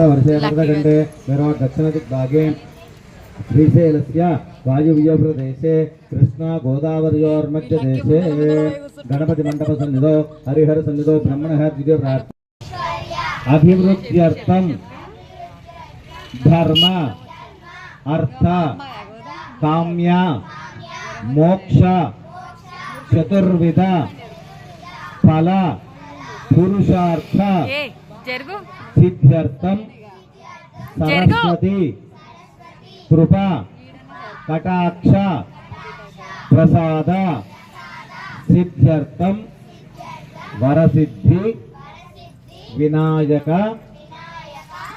वर्षे मेरा दक्षिणदिग्भागे श्रीशैलस्य वायुव्यप्रदेशे कृष्णा गोदावर्योर्मध्यदेशे गणपतिमण्डपसन्निधौ हरिहरसन्निधौ ब्रह्मणः द्वितीयप्रार्थ अभिवृद्ध्यर्थं धर्म अर्थ काम्य मोक्ष चतुर्विध फल पुरुषार्थ ఏ జరుగు. సిద్ధ్యర్థం. సరస్వతి. కృప. కటాక్ష. ప్రసాద. సిద్ధ్యర్థం. వరసిద్ధి. వినాయక.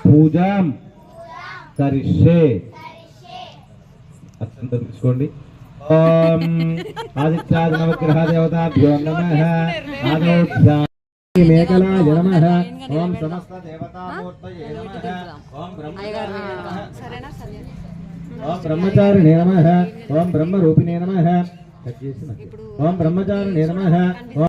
పూజాం. కరిష్యే అత్యంత తీసుకోండి ఆదిత్యాది నవగ్రహ దేవతాభ్యో నమః మేకలాయ నమః ఓం సమస్త దేవతామూర్తయే నమః ఓం బ్రహ్మచారిణే నమః ఓం బ్రహ్మచారిణే నమః ఓం బ్రహ్మరూపిణే నమః ఓం బ్రహ్మచారిణే నమః ఓం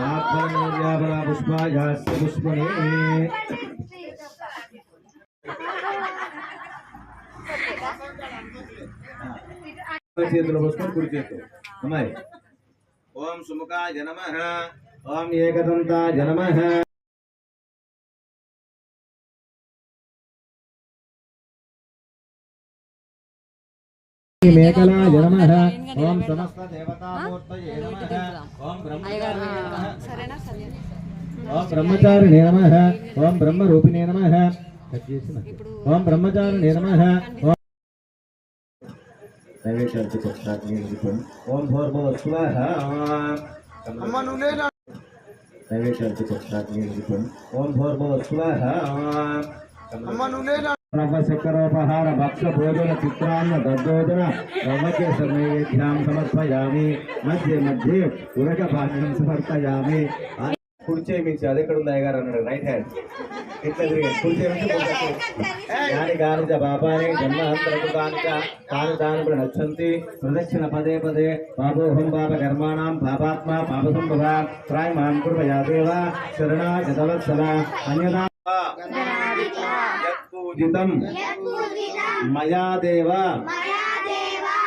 యాత్మన్యాపరా పుష్పాయాస్య పుష్పణే చేతిలో పుష్పం కుడి చేతిలో. అమ్మాయి ఓం సుముఖాయ నమః. ఓం ఏకదంతాయ నమః మేకలాయ నమః. ఓం సమస్త దేవతామూర్తయే నమః. ఓం బ్రహ్మచారిణే నమః. ఓం బ్రహ్మచారిణే నమః. ఓం బ్రహ్మరూపిణే నమః. ఓం బ్రహ్మచారిణే నమః. ఓం నైవేద్యానికి ఓం భోర్భవ స్వాహ నైవేద్యానికి పక్షాగ్ని ఓం భోర్భవ స్వాహ నవశకరోపహార భక్ష భోజన చిత్రాన్న దద్దోదన రవకేశ నైవేద్యాం సమర్పయామి మధ్య మధ్య ఉరక భాగ్యం సమర్పయామి కుడి చేయి మించి అది ఎక్కడ ఉంది అయ్యగారు అన్నాడు రైట్ హ్యాండ్ ఇట్లా తిరిగి కుడి చేయి నుంచి ముందుకు వచ్చేయి. యాని గానిచ పాపాని జన్మాంతరకు కానిచ తాను దానులు నచ్చంతి ప్రదక్షిణ పదే పదే పాపోహం పాప కర్మాణం పాపాత్మ పాప సంభవ త్రాయ్ మాం కృపయా దేవ శరణా గతవత్సల అన్యదా యత్పూజితం మయా దేవ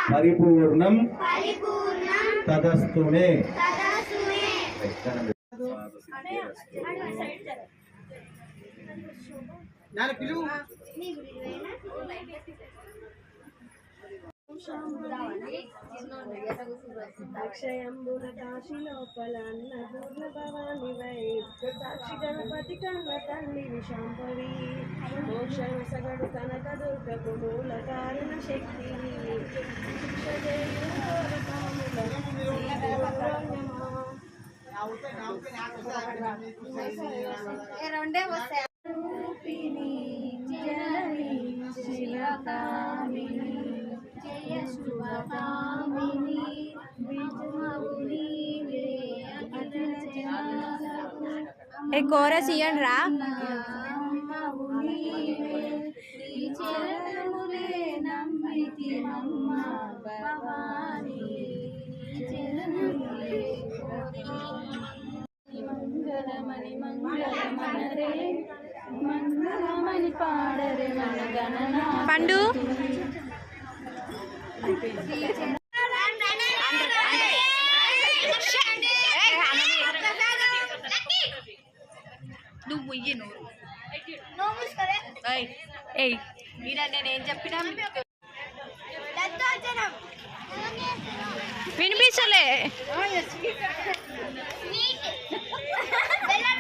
పరిపూర్ణం తదస్తు మే అక్షయంబున కాశీ లోపల అన్నపూర్ణ భవాని వై సాక్షి గణపతి కన్న తల్లి విశాంపవి మోక్షణ సగడు కనక దుర్గకు మూల కారణ శక్తి రెండే వస్తాయి జయ శుభకామిని ఏ కోరస్ ఇయ్యండి రా అమ్మవుని నమ్మితి భవాని చరణములే మంగళమణి మంగళమనరే మంగళమణి పాడరే మన గణనా పండు. నువ్వు ఇయ్యి నువ్వు నేను ఏం చెప్పినా? వినిపించలే.